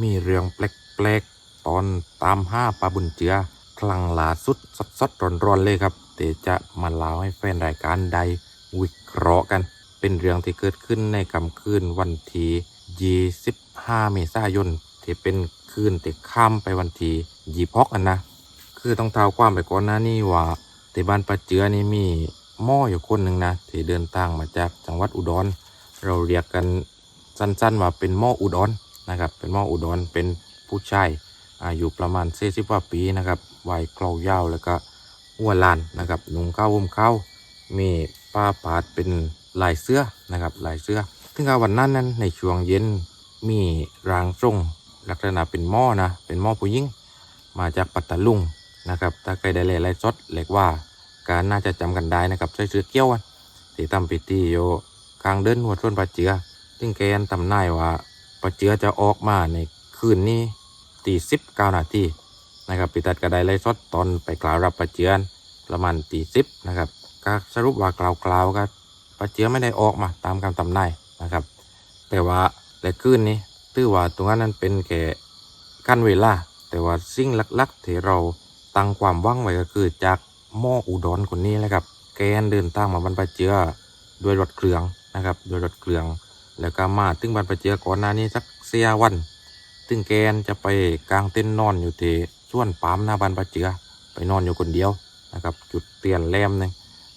มีเรื่องแปลกๆ ตอนตามห้าปลาบุญเจือคลังล่าสุดสดๆร้อนๆเลยครับเดี๋ยวจะมาเล่าให้แฟนรายการใดวิเคราะห์กัน เป็นเรื่องที่เกิดขึ้นในกำคืนวันที่25 เมษายนที่เป็นคืนที่ข้ามไปวันที่ยีพอกกันนะ คือต้องเท้าความไปก่อนน้านี้ว่าที่บ้านปะเจือนี่มีหม้ออยู่คนหนึ่งนะที่เดินทางมาจากจังหวัดอุดร เราเรียกกันสั้นๆว่าเป็นหม้ออุดร นะครับ เป็นหม้ออุดรเป็นผู้ชายอายุประมาณเสีสิบกว่าปีนะครับวัยเกลายาวแล้วก็หัวลานนะครับหนุ่งข้าวห่มข้าวมีป้าปาดเป็นลายเสื้อนะครับลายเสื้อซึ่งการวันนั้นนั้นในช่วงเย็นมีรางทรงลักษณะเป็นหม้อนะเป็นหม้อผู้หญิงมาจากปัตตาลุงนะครับถ้าใครได้เลยไลฟ์สดเรียกว่าการน่าจะจำกันได้นะครับใช้เสื้อเกี้ยวที่ทำพิธีโยกลางเดินหัวชนปลาเจือซึ่งแกนทำนายว่า ปลาเจือจะออกมาในคืนนี้ตีสิบเก้านาทีนะครับปิตัดกระไดไลฟ์สดตอนไปกล่าวรับปลาเจือประมาณตีสิบนะครับก็สรุปว่ากล่าวกล่าวๆก็ปลาเจือไม่ได้ออกมาตามคำทำนายนะครับ แต่ว่าในคืนนี้ถือว่าตรงนั้นนั้นเป็นแค่กั้นเวลา แต่ว่าสิ่งลักๆที่เราตั้งความหวังไว้ก็คือจากหม้ออุดรคนนี้แหละครับ แกนเดินทางมาบรรพเจือด้วยรถเครื่องนะครับด้วยรถเครื่อง แล้วก็มาถึงบรรพเจือก่อนหน้านี้สักเสียวันถึงแกนจะไปกลางเต้นนอนอยู่ที่ส่วนปามหน้าบรรพเจือไปนอนอยู่คนเดียวนะครับ จุดเตียนแลมนึง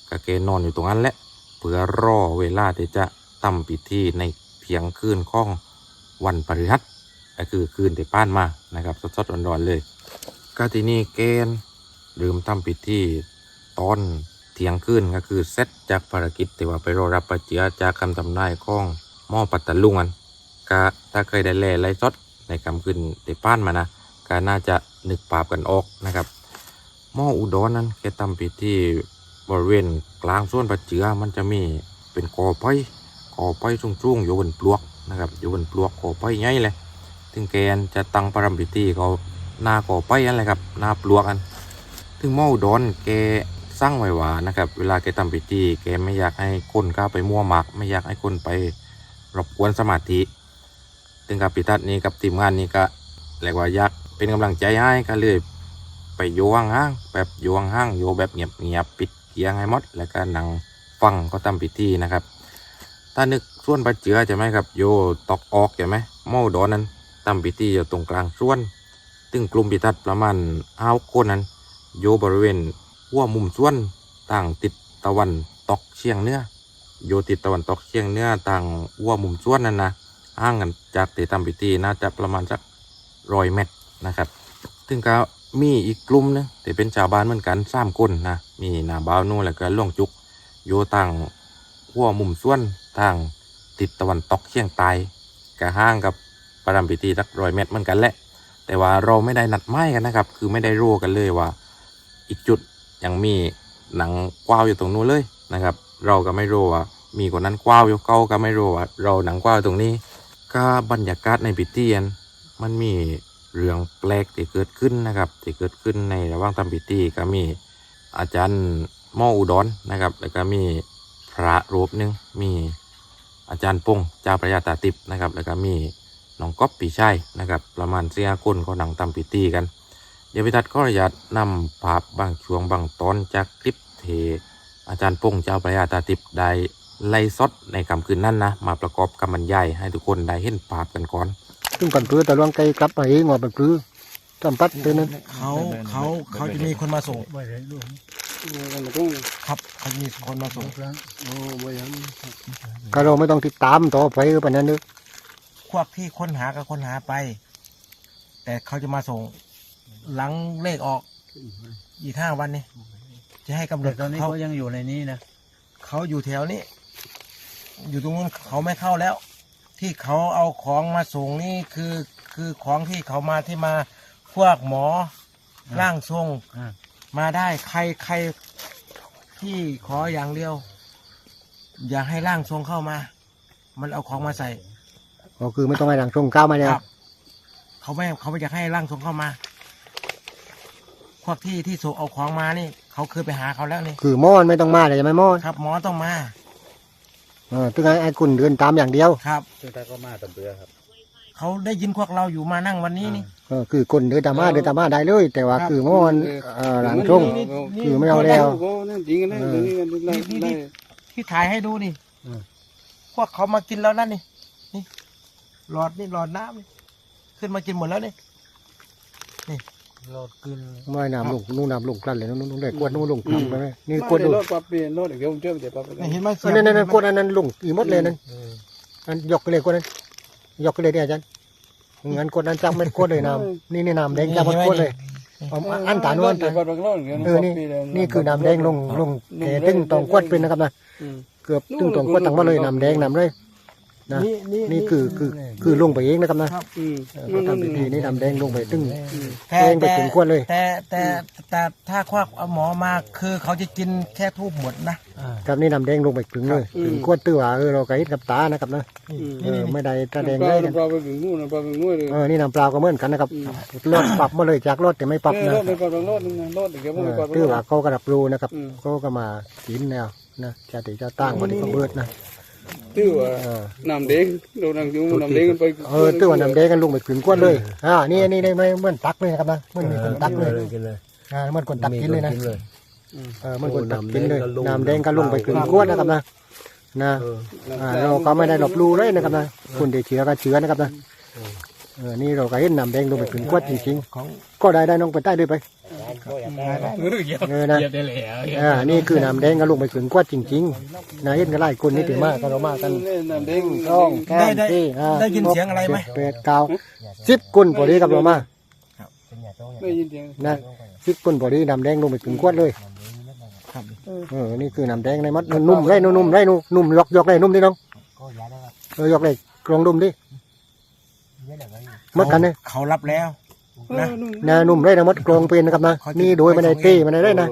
ก็แกนอนอยู่ตรงนั้นแหละเพื่อรอเวลาที่จะทำพิธีในเพียงคืนของวันปริหัตก็คือคืนที่ป้านมานะครับสดๆร้อนๆเลยก็ที่นี่เกณฑ์ลืมทำพิธีตอนเที่ยงคืนก็คือเซตจากภารกิจที่ว่าไปรอรับปัจเจียจากคำทำนายของ ม้อปัตตลุงอันก็ถ้าเคยได้แล่ไล่สดในคำคืนที่ป้านมานะก็น่าจะนึกภาพกันออกนะครับหม้ออุดรนั้นแกทำพิธีบริเวณกลางส่วนปัจเจียมันจะมีเป็นกอไผ่กอไผ่สูงๆอยู่บนปลวกนะครับอยู่บนปลวกกอไผ่ใหญ่เลยถึงแกนจะตั้งปรำพิธีเขาหน้าก่อไปอันแหละครับหน้าปลวกอันถึงหม้ออุดรแกสร้างไว้ว่านะครับ เวลาแกทำพิธีแกไม่อยากให้คนก้าไปมั่วหมัก ไม่อยากให้คนไป รบกวนสมาธิถึงกับพิทัศน์นี้กับทีมงานนี้ก็เรียกว่ายากเป็นกำลังใจให้ก็เลยไปโยงห้างแบบโยงห้างโยแบบเงียบๆปิดเกียงให้หมด แล้วก็นั่งฟังเขาทำพิธีนะครับ ถ้านึกส่วนปัจเจือใช่ไหมครับ โยตอกออกใช่ไหมหม้ออุดรนั้นทำพิธีอยู่ตรงกลางส่วนซึ่งกลุ่มพิทัศน์ประมาณห้าคนนั้นอยู่บริเวณหัวมุมส่วนต่างติดตะวันตกเฉียงเนื้อ อยู่ติดตะวันตกเฉียงเหนือต่างหัวมุมส่วนนั้นนะห่างกันจากที่ทำพิธีน่าจะประมาณสักร้อยเมตรนะครับซึ่งก็มีอีกกลุ่มหนึงที่เป็นชาวบ้านเหมือนกันสามคนนะมีนาบ่าวนู่นแล้วก็ล่วงจุกอยู่ต่างหัวมุมส่วนต่างติดตะวันตกเฉียงใต้ก็ห่างกับประรำพิธีสักร้อยเมตรเหมือนกันแหละ แต่ว่าเราไม่ได้นัดหมายกันนะครับ คือไม่ได้รู้กันเลยว่า อีกจุดยังมีหนังกว้าวอยู่ตรงนู้นเลยนะครับ เราก็ไม่รู้ว่ามีคนนั้นกว้าวยู่เก้าก็ไม่รู้ว่าเราหนังกว้าวตรงนี้ก็บรรยากาศในพิธีอันมันมีเรื่องแปลกที่เกิดขึ้นนะครับที่เกิดขึ้นในระหว่างทำพิธีก็มีอาจารย์หม่ออุดรนะครับ แล้วก็มีพระรูปหนึ่งมีอาจารย์ปงเจ้าพระยาตาติบนะครับ แล้วก็มีน้องก๊อปปีชัยนะครับ ประมาณเสียคนก็หนังทำพิธีกัน เดี๋ยวพิทัศน์ก็อยากนำภาพบางช่วงบางตอนจากคลิปเท อาจารย์ปงเจ้าพระยาตาติบได้ไล่สดในคำคืนนั้นนะ มาประกอบกับบรรยายให้ทุกคนได้เห็นภาพกันก่อนซึ่งปันปลื้อแต่ลวงไกลกลับมาเองว่าปันปลื้อจำปัดเท่านั้นเขาเขาเขาจะมีคนมาส่งไม่ได้ลูกครับเขาจะมีคนมาส่งก็เราไม่ต้องติดตามต่อไปปานนั้นนึกพวกที่ค้นหาก็ค้นหาไป แต่เขาจะมาส่ง หลังเลขออกอีกห้าวันนี้ จะให้กำหนแต่ดตอนนี้เขาเขายังอยู่ในนี้นะเขาอยู่แถวนี้ อยู่ตรงนู้นเขาไม่เข้าแล้ว ที่เขาเอาของมาส่งนี่คือคือของที่เขามาที่มาพวกหมอร่างทรง อ่า มาได้ใครใครที่ขออย่างเดียว อย่าให้ร่างทรงเข้ามา มันเอาของมาใส่ ก็คือไม่ต้องให้หลังชงก้าวมาเลยครับ เขาไม่เขาไม่อยากให้ร่างทรงเข้ามา พวกที่ที่ส่งเอาของมานี่ เขาเคยไปหาเขาแล้วนี่คือหมอนไม่ต้องมาเลยใช่ไหมหมอนครับ หมอต้องมาเออถึงไอ้ไอ้คุณเดินตามอย่างเดียวครับ ซึ่งถ้าก็มาตะเบือครับ เขาได้ยินพวกเราอยู่มานั่งวันนี้นี่ เออคือคนเดินตามมาเดินตามมาได้เลย แต่ว่าครับ คือเมื่อวันเอ่อหลังช่วงคือไม่เอาแล้วก็นั่นจริงกันนะเออตรงนี้กันไล่นี่ไล่นี่ที่ถ่ายให้ดูนี่อืม พวกเขามากินแล้วนั่นนี่นี่หลอดนี่หลอดน้ำนี่ขึ้นมากินหมดแล้วนี่นี่ หลอดกินไม่น้ำลงนู่นน้ำลงกลั่นเลยนู่นนู่นเลยกวดนู่นลงกลั่นไปไหมนี่ไม่กวดได้ดูรถปั๊บเปลี่ยนรถเดี๋ยวผมเชื่อมเดี๋ยวปั๊บไปนี่เห็นไหมเสีอัยนงนั้นนั่นนั่นกวดอันนั้นลงอีหมดเลยนั่นเอออันยกไปเลยกวดนั้นยกไปเลยเนี่ยอาจารย์งั้นกวดนั้นจับมันกวดเลยน้ำนี่นี่น้ำแดงจับมันกวดเลยเอาอันตานวลเดี๋ยวปั๊บไปรถเดี๋ยวเออนี่นี่คือน้ำแดงลงลงแกตึ้งตองกวดเป็นนะครับนะอืมเกือบตึ้งตองกวดตั้งมาเลยน้ำแดงน้ำเลย นะนี่นี่นี่คือคือคือลงไปเองนะครับนะอืมเออเขาทำพิธีนี่น้ำแดงลงไปตึ้งแต่เองไปแต่ถึงกวดเลย แต่แต่แต่ถ้าควักเอาหมอมาคือเขาจะกินแค่ทูบหมดนะครับนี่น้ำแดงลงไปถึงเลยถึงกวดตื้อว่าเออเราก็เห็นกับตานะครับนะนี่เอนี่อนี่ไม่ได้ตาแดงปเลลายนะปลาไปถึงนู่นปลาไปนู่นเลยเออนี่น้ำเปล่าก็เหมือนกันนะครับอืมรถปรับมาเลยจากรถแต่ไม่ปรับเออนะรถไปปั๊บรถนึงนะรถเดี๋ยวผมเอไปอปั๊บตื้อว่าเขาก็รับรู้นะครับอืม เขาก็มากินแนวนะจะติจะตั้งวันนี้ก็เบิดนะ ตื้อว่าเออน้ำแดงเรานั่งอยู่น้ำแดงกันไปเออตื้อว่าน้ำแดงกันลงไปถึงกวดเลยอ่านี่นี่นี่ไม่เหมือนตักเลยนะครับนะเหมือนมีคนตักเลยอ่าเหมือนคนตักกินเลยนะเออเหมือนคนตักกินเลยน้ำแดงก็ลงไปถึงกวดนะครับนะนะอ่าเราก็ไม่ได้หลบลู่เลยนะครับนะคุณได้เชื้อก็เชื้อนะครับนะ เออนี่เราก็เห็นน้ำแดงลงไปถึงกวดจริงของๆ ก็ได้ได้น้องไปใต้ด้วยไปเออนะอ่า นี่คือน้ำแดงก็ลงไปถึงกวดจริงๆนะเห็นกันหลายคนนี่ถึงมากก็เรามากันน้ำแดงช่องแก้ได้มได้ที่ห้าได้ยินเสียงอะไรไหมเจ็ดแปดเก้าสิบคนพอดีกับเรามาได้ยินเสียงนะสิบคนพอดีน้ำแดงลงไปถึงกวดเลยครับ เออ นี่คือน้ำแดงในมัดนุ่มๆเลยนุ่มๆเลยนุ่มนุ่มยกยกเลยนุ่มดิน้องเออยกเลยกรองนุ่มดิ มัดกันเนี่ยเขารับแล้วนะนะนุ่มเลยนะมดกรองเป็นนะครับนะเขาจะนี่โดยไม่ได้เต้ไม่ได้ได้นะ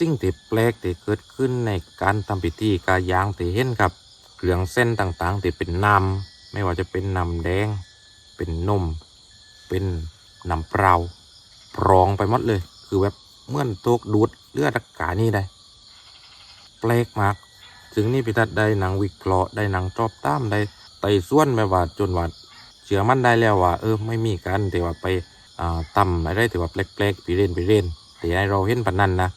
สิ่งที่แปลกที่เกิดขึ้นในการทำพิธีกายางที่เห็นกับเครื่องเส้นต่างๆที่เป็นน้ำไม่ว่าจะเป็นน้ำแดง เป็นนมเป็นน้ำเปล่าพรองไปหมดเลย คือแบบเหมื่อนตกดูดเลือดอากาศนี่ได้แปลกมาก ถึงนี่พิทัศน์ได้หนังวิเคราะห์ได้หนังจอบตามได้ไต่ส่วนแบบว่าจนว่าเชื่อมั่นได้แล้วว่าเออไม่มีการแต่ว่าไปต่ำอะไรแต่ว่าแปลกๆไปเล่นไปเล่นแต่ให้เราเห็นปานนั้นนะ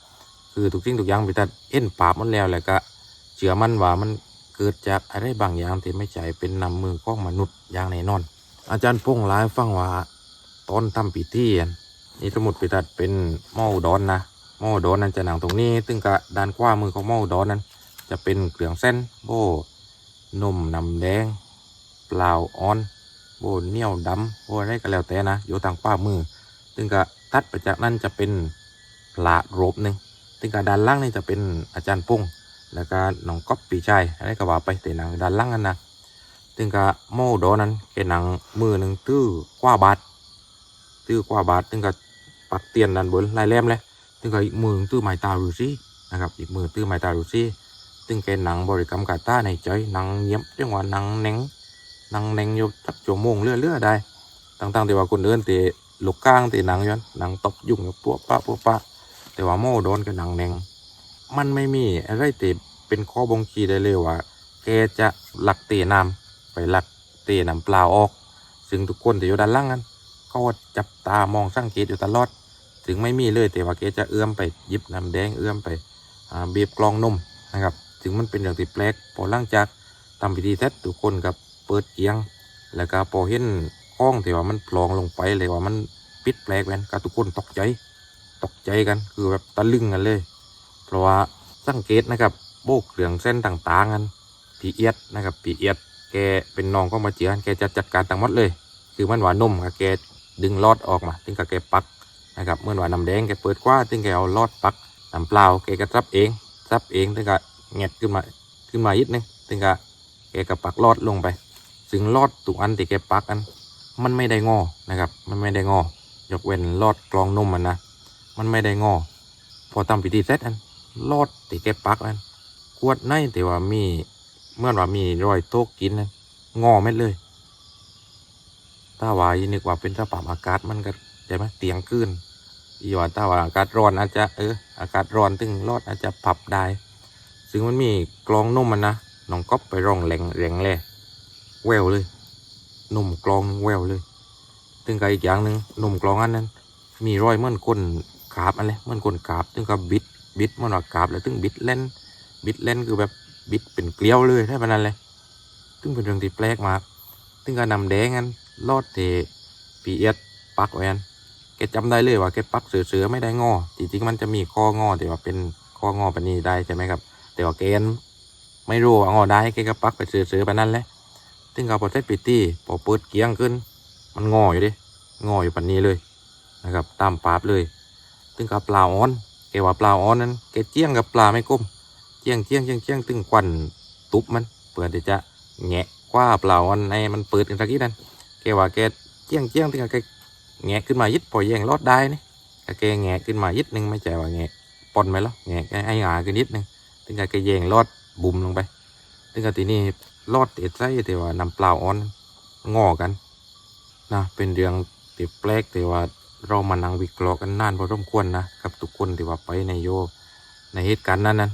คือทุกสิ่งทุกอย่างพิทัศน์เห็นปาบมันแล้วแหละก็เชื่อมั่นว่ามันเกิดจากอะไรบางอย่างที่ไม่ใช่เป็นนำมือของมนุษย์อย่างแน่นอน อาจารย์พงษ์เล่าให้ฟังว่าตอนทำพิธีอะนี่สมุดพิทัศน์เป็นหม้อดอนนะหม้อดอนนั้นจะหนังตรงนี้ซึ่งกะด้านขวามือของหม้อดอนนั้น จะเป็นเครื่องเส้นโบนมน้ำแดงเปล่าอ่อน โบเหนียวดำโบอะไรก็แล้วแต่นะอยู่ทางขวามือ ซึ่งก็ตัดไปจากนั้นจะเป็นพระรูปหนึ่งซึ่งก็ด้านล่างนี่จะเป็นอาจารย์พงษ์แล้วก็น้องก๊อปปีชัยอะไรก็ว่าไปแต่หนังด้านล่างนั้นนะซึ่งก็โมโดนั้นแกหนังมือหนึ่งตื้อกว่าบาทตื้อกว่าบาทซึ่งก็ปักเตียนด้านบนลายแหลมเลยซึ่งก็อีกมือหนึ่งตื้อไม้ตาฤาษีนะครับอีกมือตื้อไม้ตาฤาษีซึ่งแกหนังบริกรรมกาตาในใจหนังเยี่ยมเรียกว่าหนังเน่ง นังเน่งอยู่สักชั่วโมงเรื่อยๆได้ตั้งๆที่ว่าคนเดินตีลูกก้างตีหนังย้อนหนังตบยุ่งกับปัวปะปัวปะแต่ว่าโมโดนกับหนังเน่งมันไม่มีอะไรตีเป็นข้อบ่งชี้ได้เลยว่าแกจะหลักเตะน้ำไปหลักเตะน้ำเปล่าออก ซึ่งทุกคนที่อยู่ด้านล่างนั้นก็จับตามองสังเกตอยู่ตลอด ถึงไม่มีเลยแต่ว่าแกจะเอื้อมไปหยิบน้ำแดงเอื้อมไปอ่าบีบกลองนมนะครับ ถึงมันเป็นอย่างที่แปลกพอหลังจากทำพิธีเสร็จทุกคนกับ เปิดเกียง แล้วก็พอเห็นข้องที่ว่ามันพลองลงไปเลยว่ามันปิดแปลกแวนก็ทุกคนตกใจ ตกใจกันคือแบบตะลึงกันเลย เพราะว่าสังเกตนะครับโบกเครื่องเส้นต่างๆกันปีเอียดนะครับปีเอียดแกเป็นน้องก็มาเจียนแกจะจัดการต่างหมดเลย คือมันหวานนมกับแกดึงลอดออกมาถึงกับแกปักนะครับเมื่อหวานน้ำแดงแกเปิดกว้าถึงแกเอาลอดปักน้ำเปล่าแกก็ซับเองซับเองถึงกับเงียดขึ้นมาขึ้นมาอีกนึงถึงกับแกก็ปักลอดลงไป ซึ่งลอดตุกอันที่แกปักอัน มันไม่ได้งอนะครับ มันไม่ได้งอ ยกเว้นลอดกรองนมมันนะ มันไม่ได้งอ พอทำพิธีเสร็จอันลอดที่แกปักอันขวดในแต่ว่ามีเมื่อว่ามีรอยโต๊ะกินนั้นงอเม็ดเลยถ้าว่ายินึกว่าเป็นสภาพอากาศมันก็ใช่ไหมเตียงขึ้นอีว่าถ้าว่าอากาศร้อนอาจจะเอออากาศร้อนตึงรอดอาจจะผับได้ ซึ่งมันมีกรองนุ่มมันนะน้องก๊อปไปรองแหลงแหลงแล่ แววเลยนมกลองแววเลยถึงกับอีกอย่างหนึ่งนมกลองอันนั้น มีรอยเหมือนก้นกาบอะไรเหมือนก้นกาบถึงกับบิดบิดมันว่ากาบแล้วถึงบิดเล่นบิดเล่นคือแบบบิดเป็นเกลียวเลยได้ปะนั้นเลยซึ่งเป็นเรื่องที่แปลกมากซึ่งก็นำแดงกันลอดเทปีเอียดปักไว้อันแกจำได้เลยว่าแกปักเสือๆไม่ได้งอจริงๆมันจะมีข้องอแต่ว่าเป็นข้องอปานนี้ได้ใช่ไหมครับ แต่ว่าแกนไม่รู้ว่างอได้แกก็ปักไปเสือๆไปนั่นแหละ ซึ่งก็พอใช้ปิตี้พอเปิดเกียงขึ้น มันงออยู่ดิงออยู่ปันนี้เลยนะครับตามปาบเลยซึ่งกับปลาอ้อนแกว่าปลาอ้อนนั้นแกเจียงกับปลาไม่ก้มเจียงเจียงเจียงเจียงตึงควันตุบมันเพื่อที่จะแงะคว้าปลาอันในมันเปิดกันสักทีนั้นแกว่าแกเจียงเจียงตึงกับแกแงะขึ้นมายิดปล่อยแยงรอดได้นี่แกแงะขึ้นมายิดหนึงไม่ใช่ว่าแงะปนไปแล้วแงะไอ้หงาขึ้นนิดนึงตึงกับแกแยงรอดบุ่มลงไป ตึงกับทีนี้รอดเอ็ดไส้แต่ว่านำเปล่าอ้อนงอกันนะเป็นเรื่องที่แปลกแต่ว่าเรามานั่งวิเคราะห์กันนานพอสมควรนะกับทุกคนที่ว่าไปในโยในเหตุการณ์นั้นนั้น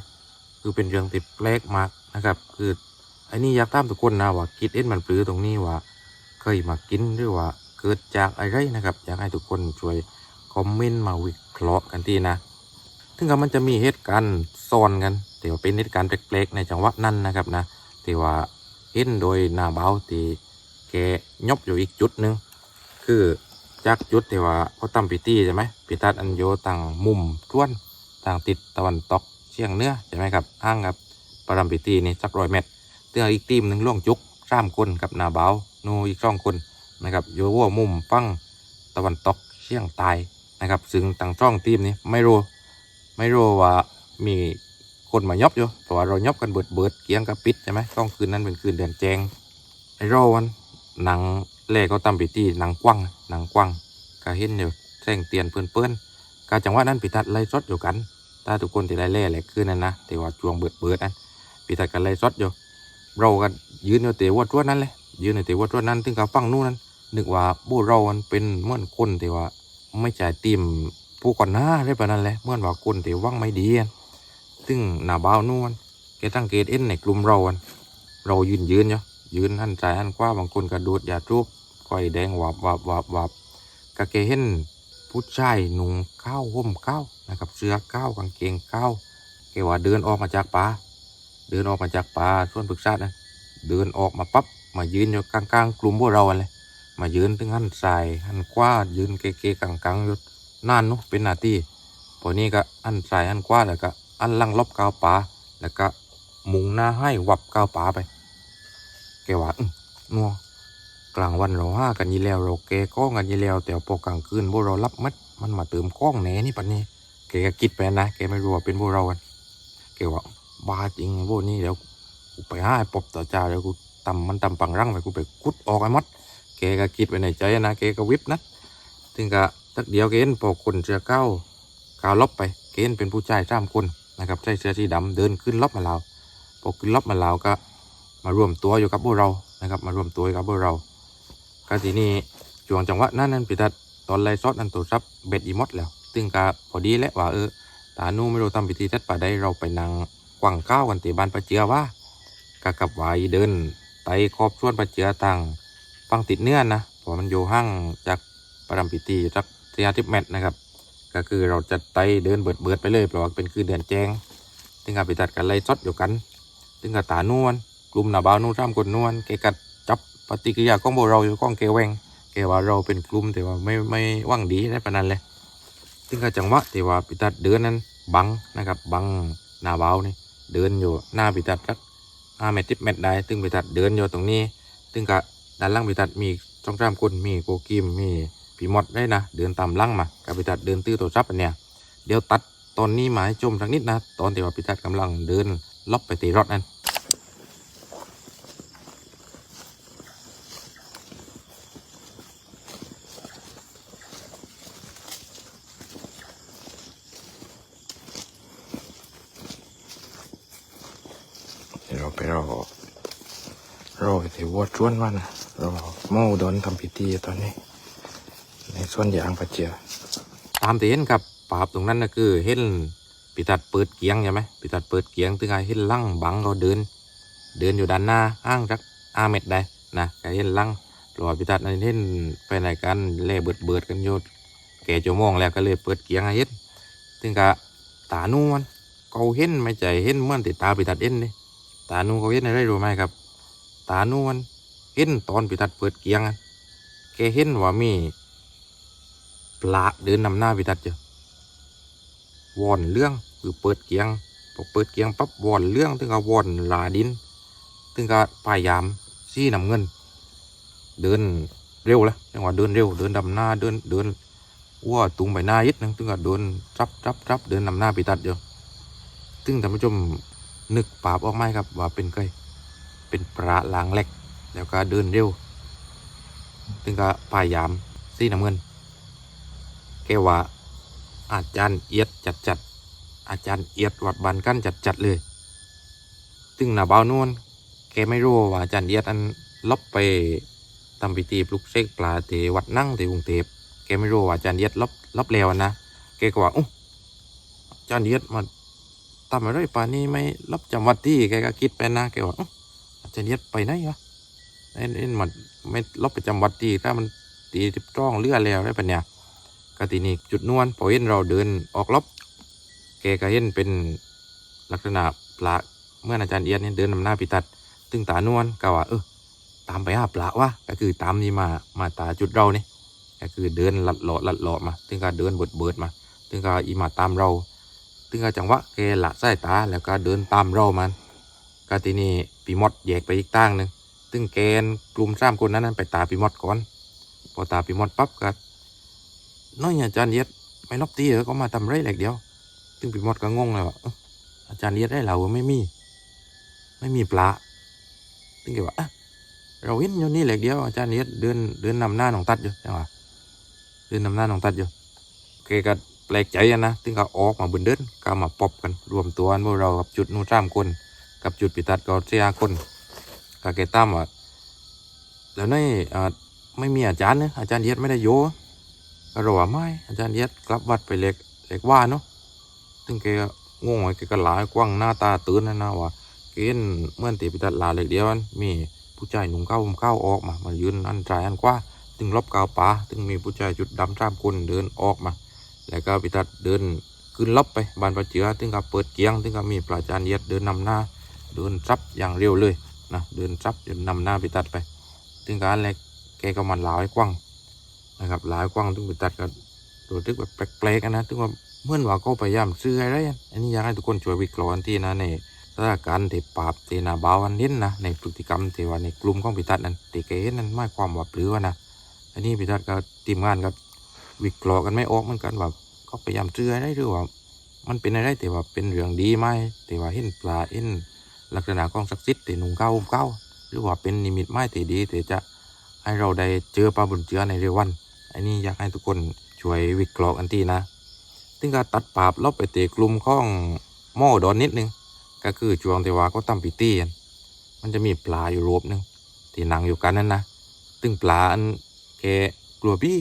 คือเป็นเรื่องที่แปลกมากนะครับ คือไอ้นี่อยากตามทุกคนนะว่าคิดเอ็นมันปลือตรงนี้ว่า เคยมากินหรือว่าเกิดจากอะไรนะครับ อยากให้ทุกคนช่วยคอมเมนต์มาวิเคราะห์กันทีนะถึงกับมันจะมีเหตุการณ์ซ้อนกัน แต่ว่าเป็นเหตุการณ์แปลกๆในจังหวะนั้นนะครับนะแต่ว่าเห็นโดยนาเบาที่แกยบอยู่อีกจุดหนึ่งคือจากจุดที่ว่าเขาตั้มพิธีใช่ไหมพิทัดอันโยต่างมุมท้วนต่างติดตะวันตกเชียงเนื้อใช่ไหมครับห่างกับปรามปิตีนี่สักร้อยเมตรเตื้ออีกทีมหนึ่งล่วงจุกสามคนกับนาเบาโนอีกสองคนนะครับอยู่วัวมุมฟังตะวันตกเชียงใตายนะครับ ซึ่งต่างช่องทีมนี้ไม่รู้ไม่รู้ว่ามี คนมายอบอยู่เพราะว่าเรายอบกันเบิดเบิดเกียงกับปิดใช่ไหมต้องคืนนั้นเป็นคืนเดือนแจงไอ้เราวันหนังแรกก็ตาปิตีหนังกว้างหนังกว้างก็เห็นอยู่แสงเตียนเปื้อนๆกาจังหวะนั้นปิทัดไล่ซดอยู่กันถ้าทุกคนที่ไล่เล่แหละคืนนั้นนะแต่ว่าช่วงเบิดเบิดนั้นปีตัดกันไล่ซดอยู่เราก็ยืนอยู่เตะวัดวัดนั้นเลยยืนอยู่เตะวัดวัดนั้นถึงกับฟังนู่นนั้นนึกว่าบูเรามันเป็นเหมือนคนที่ว่าไม่จ่ายติมผู้ก่อนหน้าได้ปะนั้นแหละเหมือนว่าคนที่ว่างไม่ดี ซึ่งหน้าบ้าวนู่นแกตั้งเกตเอ็นในกลุ่มเราอันเรายืนยืนอยู่ยืนหันใจหันกว่าบางคนกระโดดยาทูบก้อยแดงวับวับวับวับก็แกเห็นผู้ชายหนุ่งข้าวห่มข้าวนะครับเสื้อข้าวกางเกงข้าวแกว่าเดินออกมาจากป่าเดินออกมาจากป่าส่วนปรึกษานะเดินออกมาปั๊บมายืนอยู่กลางๆกลุ่มพวกเราอะไรมายืนถึงหันใสายหันขวายืนเกะๆกังๆอยู่นานเนุเป็นหน้าที่พอนี้ก็หันใสายหันขวาแล้วก็ อันลังลบกาวป่าแล้วก็มุงหน้าให้วับกาวป่าไป แกว่าอื้อนัวกลางวันเราห้ากันยีแล้วเราแกก้องกันยีแล้วแต่พอกลางคืนพวกเรารับมัดมันมาเติมก้องแหนนี่ปันนี้แกก็คิดไปนะแกไม่รู้ว่าเป็นพวกเรากันแกว่าบ้าจริงพวกนี้เดี๋ยวกูไปห้าปบต่อจ่าเดี๋ยวกูตำมันตำปังรังไปกูไปกุดออกไอ้มัดแกก็คิดไปในใจนะแกก็วิบนะถึงก็สักเดียวแกเห็นพอคนเสื้อเก้าก้าวลบไปแกเห็นเป็นผู้ชายสามคน นะครับใส่เสื้อสีดำเดินขึ้นล็อบมาเราพอขึ้นล็อบมาเราก็มารวมตัวอยู่กับพวกเรานะครับมารวมตัวอยู่กับพวกเราก็ทีนี้ช่วงจังหวะนั้นนั้นพิทัดตอนไล่ซอดนั้นตัวซับเบ็ดอีมดแล้วตึงกาพอดีและว่าเออตาหนูไม่รู้ทำพิธีทัดป่าได้เราไปนั่งกว่างก้าวกันตีบานปะเจือว่ากะกับไหวายเดินไต่ขอบชวนปะเจือต่างฟังติดเนื้อนะเพราะมันอยู่ห่างจากประดำพิธีสักสี่สิบเมตรนะครับ ก็คือเราจะไต่เดินเบิดเบิดๆไปเลยเพราะว่าเป็นคืนเดือนแจงตึงกับพิทัดกันไล่ซดอยู่กันตึงกับตานวลกลุ่มหนาบ่าวนู่นร่ำคนนวลเกกัดจับปฏิกิริยาของพวกเราอยู่ของเกแวงแกว่าเราเป็นกลุ่มแต่ว่าไม่ไม่ว่างดีได้ปานนั้นเลยซึ่งก็จังหวะที่ว่าปิตัดเดินนั้นบังนะครับบังหนาเบานี่เดินอยู่หน้าปิตัดสักห้าเมตรสิบเมตรได้ซึ่งปิตัดเดินอยู่ตรงนี้ซึ่งก็ด้านล่างปิตัดมีช่องสามคนมีโกกิมมี ผีมดได้นะ เดินตามล่างมากับปิตัดเดินตื้อตัวซับอันเนี้ยเดี๋ยวตัดตอนนี้มาให้ชมสักนิดนะ ตอนที่ว่าปิตัดกำลังเดินล็อบไปตีรถนั้นเราไปรอรอไปที่วัดชวนวันนะรอหม้ออุดนทำพิธีตอนนี้ ส่วนยางปะเจียตามที่เห็นครับปาบตรงนั้นนะคือเห็นปิตัดเปิดเกียงใช่ไหมปิตัดเปิดเกียงถึงไงเห็นลังบังเขาเดิน เดินอยู่ด้านหน้าห้างสักอาเม็ดได้นะก็เห็นลังราะว่าพิทัศน์นั้นเห็นไปในการเล่เบิดเบิดกันโยดแก่จะมองแล้วก็เลยเปิดเกียงให้เห็นถึงกะตานูมันเขาเห็นไม่ใจเห็นเมื่อนติดตาพิทัศน์เห็นนี่ตานูเขาเห็นอะไรรู้ไหมครับ ตานูมันเห็นตอนพิทัศน์เปิดเกียงแกเห็นว่ามี ปลาเดินนำหน้าพิทัศน์จ้ะวอนเรื่องคือเปิดเกียงพอเปิดเกียงปั๊บวอนเรื่องถึงกับวอนลาดินถึงก็พยายามซี่นำเงิน เดินเร็วละจังหวะเดินเร็ว เดินดำหน้าเดินเดินอ้วตุงไปหน้ายิดนึงถึงก็เดินรับรับรับเดินนำหน้าไปตัดอยู่ซึ่งท่านผู้ชมนึกปราบออกไหมครับว่าเป็นไงเป็นปลาลางเล็กแล้วก็เดินเร็วถึงก็พยายามซี่นำเงิน แกว่าอาจารย์เอียดจัดจัดอาจารย์เอียดวัดบันกันจัดจัดเลยซึ่งหน้าเบานวลแกไม่รู้ว่าอาจารย์เดียดอันลบไปทำพิธีปลุกเสกปลาที่วัดนั่งที่กรุงเทพแกไม่รู้ว่าอาจารย์เดียดลบลบแล้วนะแกก็ว่าอู้อาจารย์เดียดมาทำอะไรป่านนี้ไม่ลบจำวัดที่แกก็คิดไปนะแกว่าอู้อาจารย์เดียดไปไหนวะเอ็นเอ็นมันไม่ลบไปจำวัดที่ถ้ามันตีทิบจ้องเลือดแล้วได้ปะเนี่ย ก็ทีนี้จุดนวลพอเห็นเราเดินออกลบแกก็เห็นเป็นลักษณะปลาเมื่ออาจารย์เอียดเนี่ยเดินนำหน้าพิตัดตึงตานวลก็ว่าเออตามไปหาปลาวะก็คือตามนี่มามาตาจุดเราเนี่ยก็คือเดินลัดเลาะลัดเลาะมาตึงก็เดินเบิดเบิดมาตึงก็อีมาตามเราตึงก็จังหวะแกละสายตาแล้วก็เดินตามเรามันก็ทีนี้ปีมดแยกไปอีกตั้งหนึ่งตึงแกนกลุ่มสามคนนั้นนะไปตาปีมดก่อน พอตาปีมดปั๊บก็ น้อยอาจารย์เอียดไม่ลบตีเหรอก็มาทำไรแหลกเดียวตึงปีมดก็งงเลยว่าอาจารย์เอียดได้เราไม่มี ไม่มีปลาตึงแกว่าเราเห็นอยู่นี่แหละเดียวอาจารย์เนียเดินเดินนำหน้าหนองตัดอยู่จังหวะเดินนำหน้าหนองตัดอยู่แกก็แปลกใจอะนะตึงก็ออกมาบนเดินก็มาปอบกันรวมตัวกันพวกเรากับจุดนู้นสามคน กับจุดปิตัดก็เสียคนก็แกตั้มว่าแล้วนี่ไม่มีอาจารย์นะอาจารย์เย็ดไม่ได้โย ก็ราว่าไม่อาจารย์เย็ดกลับวัดไปเล็กเล็กว่าเนาะตึงแกก็งงไว้แกก็หลายกว้างหน้าตาตื่นนะนะว่าเกณฑ์เมื่อตีไปตัดลาเล็กเดียวมีผู้ชายหนุ่มเข้าผมเข้าออกมามายืนอันใจอันกว่าถึงลบกาวป่าถึงมีผู้ชายจุดดำสามคนเดินออกมา แล้วก็ไปตัดเดินขึ้นลบไปบานประเจือถึงกับเปิดเกียงถึงกับมีปราจารย์เย็ดเดินนำหน้า เดินซับอย่างเร็วเลยนะเดินซับจนนำหน้าไปตัดไป ถึงการแรกแกก็มันลาวให้กว้าง นะครับหลาวให้กว้างถึงไปตัดก็ดูทึกแบบแปลกๆนะถึงว่าเมื่อว่าเขาพยายามซื้ออะไรอะอันนี้อยากให้ทุกคนช่วยวิเคราะห์กันที่นะในสถานการณ์ที่ปราบที่นาบาวันเน้นนะในพฤติกรรมที่ว่าในกลุ่มของพิทัศน์นั้นที่แกนนั้นหมายความว่าปลือว่านะอันนี้พิทัศน์ก็ทีมงานก็วิเคราะห์กันไม่ออกเหมือนกันว่าเขาพยายามเชื่ออะไรหรือว่า มันเป็นอะไรแต่ว่าเป็นเรื่องดีไหมแต่ว่าเห็นปลาเห็นลักษณะของศักดิ์สิทธิ์ที่หนุ่งเก้าเก้าหรือว่าเป็นนิมิตไม้ที่ดีที่จะให้เราได้เจอปลาบุญเจือในเร็ววัน อันนี้อยากให้ทุกคนช่วยวิเคราะห์กันทีนะถึงก็ตัดปาบลบไปเตะกลุ่มของหม้อดอนนิดนึง ก็คือช่วงเที่ว่าเขาทำพิธีกันมันจะมีปลาอยู่รวบหนึ่งที่นั่งอยู่กันนั่นนะซึ่งปลาอันแกกลัวพี่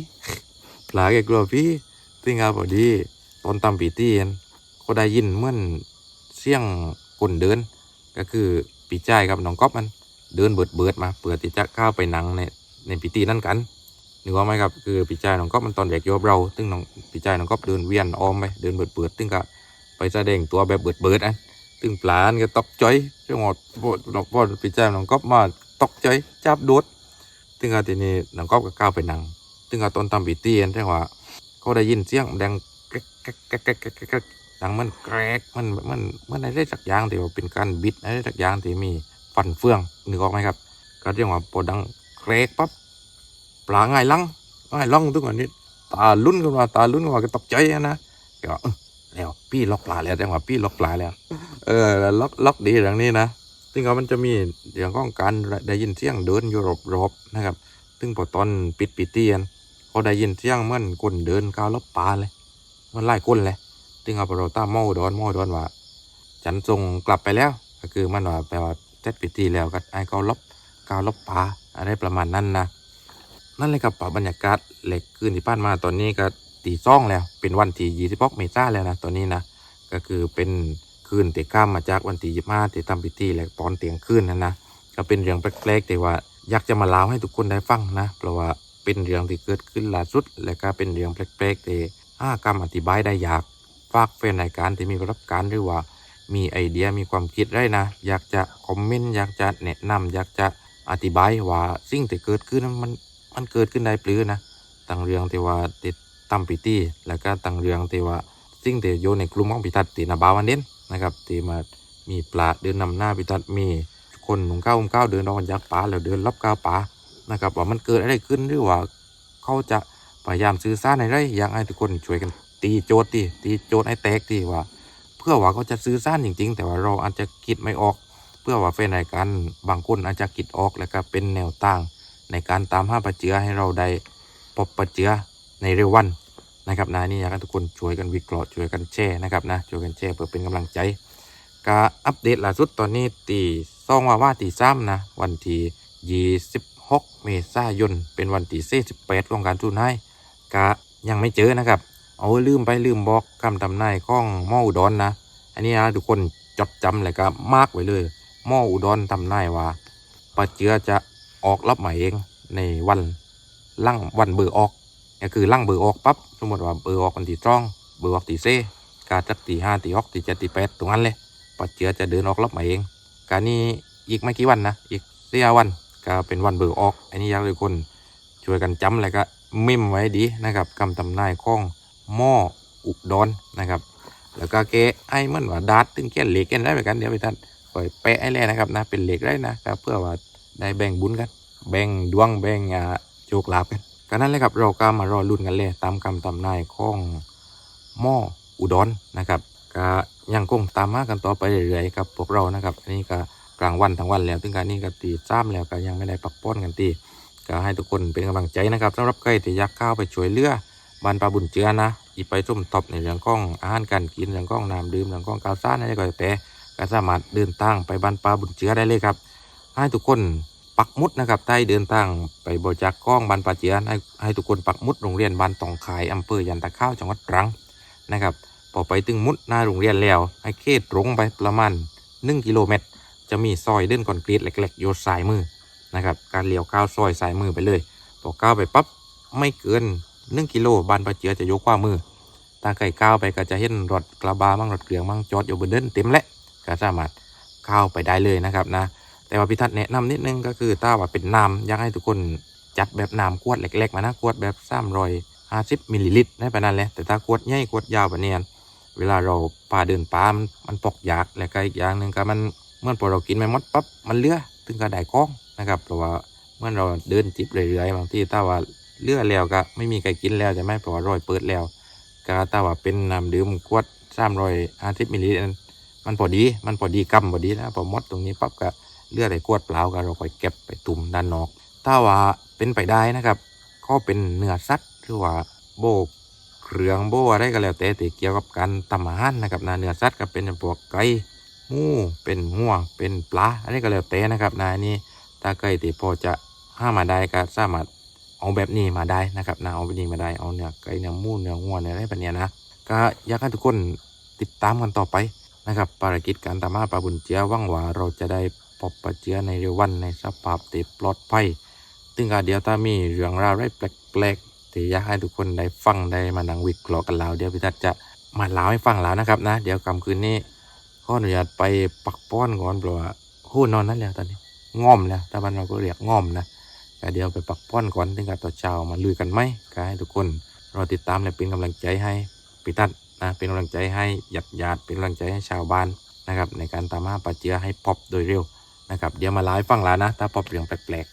ปลาแกกลัวพี่ซึ่งเอาพอดีตอนทำพิธีกันเขาได้ยินเหมื่อนเสียงคนเดิน ก็คือปีจ้ายกับน้องก๊อฟมันเดินเบิดเบิดมา เปิดที่จะเข้าไปนั่งในในพิธีนั่นกัน นึกว่าไหมครับคือปีจ้ายน้องก๊อฟมันตอนแรกโยบเราซึ่งน้องปีจ้ายน้องก๊อฟเดินเวียนอ้อมไปเดินเบิดเบิดๆซึ่งก็ไปแสดงตัวแบบเบิดเบิดอันตึ้งปลาอันก็ตกใจจังหวะบดนกบดปีแจมน้องก๊อฟมาตกใจจับโดดตึ้งก็ทีนี้น้องก๊อฟก็ก้าวไปนั่งตึ้งก็ตอนทำปีตีอันจังหวะเขาได้ยินเสียงดังแก๊กแก๊กแก๊กแก๊กแก๊กดังมันแกรกมันมันมันอะไรสักอย่างที่ว่าเป็นการบิดอะไรสักอย่างที่มีฟันเฟืองนึกออกไหมครับก็จังหวะพอดังแกรกปั๊บ ปลาง่ายลังง่ายลังทุกคนนี้ตาลุ้นขึ้นมาตาลุ้นขึ้นมาก็ตกใจอะนะก็เออแล้วพี่ล็อกปลาแล้วจังหวะพี่ล็อกปลาแล้ว เออล็อกล็อกดีอย่างนี้นะซึ่งก็มันจะมีเรื่องของการได้ยินเสียงเดินอยู่รอบๆนะครับ ซึ่งพอตอนปิดปิดเตียนเขาได้ยินเสียงเหมือนคนเดินก้าวลบปลาเลยมันไล่คนเลยซึ่งเอาปเราตามหม้อดอนหม้อดอนว่าฉันส่งกลับไปแล้ว ก็คือมันว่าแปลว่าเสร็จพิธีแล้วก็ไอ้เขาลบก้าวลบปลาอะไรประมาณนั้นนะ นั่นเลยครับปะบรรยากาศเหล็กคืนที่ผ่านมาตอนนี้ก็ตีซ่องแล้ว เป็นวันที่ยี่สิบกเมษาแล้วนะตอนนี้นะก็คือเป็นคืนเตะข้ามมาจากวันที่ยี่ห้าที่ทำพิธีแลกตอนเตียงคืนนั่นนะก็เป็นเรื่องแปลกๆแต่ว่าอยากจะมาเล่าให้ทุกคนได้ฟังนะเพราะว่าเป็นเรื่องที่เกิดขึ้นล่าสุด และก็เป็นเรื่องแปลกๆที่ห้ากรรมอธิบายได้ยากฝากแฟนรายการที่มีประสบการณ์หรือว่ามีไอเดียมีความคิดได้นะ อยากจะคอมเมนต์อยากจะแนะนำอยากจะอธิบายว่าสิ่งที่เกิดขึ้นมัน มันเกิดขึ้นได้ปรือนะตังเรื่องที่ว่าติดตามพิธีแล้วก็ตังเรื่องที่ว่าสิ่งที่อยู่ในกลุ่มของพิทัศน์ตีนาบาวันเด่นนะครับที่มามีปลาเดินนำหน้าพิทัศน์มีคนหนุ่งก้าวห่มก้าวเดินออกมาจากป่าแล้วเดินรับก้าวป่านะครับว่ามันเกิดอะไรขึ้นหรือว่าเขาจะพยายามสื่อสารอะไรอยากให้ทุกคนช่วยกันตีโจทย์ที่ตีโจทย์ให้แตกที่ว่า เพื่อว่าเขาจะซื้อซ่านจริง ๆ แต่ว่าเราอาจจะคิดไม่ออก เพื่อว่าแฟนรายการบางคนอาจจะคิดออกแล้วก็เป็นแนวตั้ง ในการตามหาปลาเจือให้เราได้พบปลาเจือในเร็ววันนะครับนะนี่อยากให้ทุกคนช่วยกันวิเคราะห์ช่วยกันแชร์นะครับนะช่วยกันแชร์เพื่อเป็นกำลังใจก็อัปเดตล่าสุดตอนนี้ตีซ่องว่าว่าตีซ้ำนะวันที่26เมษายนเป็นวันที่48ของการทุนให้ก็ยังไม่เจอนะครับ เอาลืมไปลืมบอกคำทำนายของหม้ออุดรนะ อันนี้นะทุกคนจดจำเลยก็มากไว้เลยหม้ออุดรทำนายว่าปลาเจือจะ ออกรับหมายเองในวันลั่งวันเบอร์ออกก็คือลั่งเบอร์ออกปั๊บสมมติว่าเบอร์ออกวันที่จ้อง เบอร์ออกตีเซ่การจักตีห้าตีหกตีเจ็ดตีแปดตรงนั้นเลยปลาเจือจะเดินออกรับหมายเอง การนี้อีกไม่กี่วันนะอีกเสียวันก็เป็นวันเบอร์ออก อันนี้อยากให้คนช่วยกันจำแล้วก็มิมไว้ดีนะครับคำทำนายของหม้ออุดรนะครับ แล้วก็แกไอ้เหมันว่าดาดตึงแกเหล็กกันได้เหมือนกันเดี๋ยวไปท่านคอยแปะไอ้แล่นะครับนะเป็นเหล็กได้นะครับเพื่อว่า ได้แบ่งบุญกัน แบ่งดวงแบ่งโชคลาภกันก็นั่นแหละครับเราก็มารอลุ้นกันเลยตามคำตำนายของหม้ออุดรนะครับก็ยังคงตามมากันต่อไปเรื่อยๆครับพวกเรานะครับอันนี้ก็กลางวันทั้งวันแล้วถึงการนี้ก็ตีจ้ามแล้วก็ยังไม่ได้ปักป้อนกันตีก็ให้ทุกคนเป็นกำลังใจนะครับสำหรับใครที่อยากเข้าไปช่วยเหลือบ้านปลาบุญเจือนะอีไปส้มตบในเรื่องของอาหารการกินเรื่องของน้ำดื่มเรื่องของกาวซ่านอะไรก็แล้วแต่ก็สามารถเดินทางไปบ้านปลาบุญเจือได้เลยครับ ให้ทุกคน ปักมุดนะครับใต้เดินทางไปบริจาคกล้องบ้านปลาเจือให้ให้ทุกคนปักมุดโรงเรียนบ้านตองขายอำเภอยันตะข้าวจังหวัดตรังนะครับพอไปถึงมุดหน้าโรงเรียนแล้วให้เขตตรงไปประมาณ1กิโลเมตร จะมีซอยเดินคอนกรีตเล็กๆอยู่ซ้ายมือนะครับการเลี้ยวก้าวซอยซ้ายมือไปเลยพอก้าวไปปั๊บไม่เกินหนึ่งกิโลบ้านปลาเจือจะยกขวามือตาไก่ก้าวไปก็จะเห็นรถกระบะมั่งรถเกลียงมั่งจอดอยู่บนเดินเต็มและก็สามารถเข้าไปได้เลยนะครับนะ แต่ว่าพิทัศน์แนะนำนิดนึงก็คือถ้าว่าเป็นน้ำอยากให้ทุกคนจัดแบบน้ำขวดเล็กๆมานะขวดแบบสามรอยห้าสิบมิลลิลิตรได้ไปนั้นแหละแต่ถ้าขวดใหญ่ขวดยาวแบบนี้เวลาเราปลาเดินป่ามันปอกยากและก็อีกอย่างหนึ่งก็มันเมื่อพอเรากินไม่หมดปั๊บมันเลือถึงก็ได้กล้องนะครับเพราะว่าเมื่อเราเดินจิบเรื่อยๆบางที่ถ้าว่าเลือแล้วก็ไม่มีใครกินแล้วจะไหม่เพราะว่ารอยเปิดแล้วก็ถ้าว่าเป็นน้ำดื่มขวดสามรอยอาทิตย์มิลลิลิตรมันพอดีมันพอดีกำพอดีนะพอมดตรงนี้ปั๊บก็ เลือดไอ้ขวดเปล่าก็เราไปเก็บไปตุ่มด้านนอก ถ้าว่าเป็นไปได้นะครับก็เป็นเนื้อสัตว์หรือว่าโบกเครื่องโบอะไรก็แล้วแต่ที่เกี่ยวกับการทำอาหารนะครับนะเนื้อสัตว์ก็เป็นพวกไก่หมูเป็นหัวเป็นปลาอะไรก็แล้วแต่นะครับนะอันนี้ถ้าใครที่พอจะห้ามาได้ก็สามารถเอาแบบนี้มาได้นะครับนะเอาแบบนี้มาได้เอาเนื้อไก่เนื้อหมูเนื้องัวเนื้ออะไรแบบนี้นะก็อยากให้ทุกคนติดตามกันต่อไปนะครับภารกิจการตามหาปลาบุญเจียหวังว่าเราจะได้ พบปลาเจียในเร็ววันในสภาพที่ปลอดภัยถึงกาเดียวถ้ามีเรื่องราวอะไรแปลกๆที่อยากให้ทุกคนได้ฟังได้มานังวิเคราะห์กันแล้วเดี๋ยวพี่ทัศจะมาเล่าให้ฟังแล้วนะครับนะ เดี๋ยวกลางคืนนี้ขออนุญาตไปปักป้อนก่อนเพราะว่าโหนอนนั่นแล้วตอนนี้ง่อมแล้วแต่บ้านเราก็เรียกง่อมนะเดี๋ยวไปปักป้อนก่อนถึงกับต่อเช้ามาลุยกันไหมก็ให้ทุกคนรอติดตามและเป็นกำลังใจให้พิทัศน์นะเป็นกำลังใจให้หยัดหยาดเป็นกำลังใจให้ชาวบ้านนะครับในการตามหาปลาเจือให้พบโดยเร็ว นะครับเดี๋ยวมาไลฟ์ฟังแล้วนะ ถ้าพบเรื่องแปลก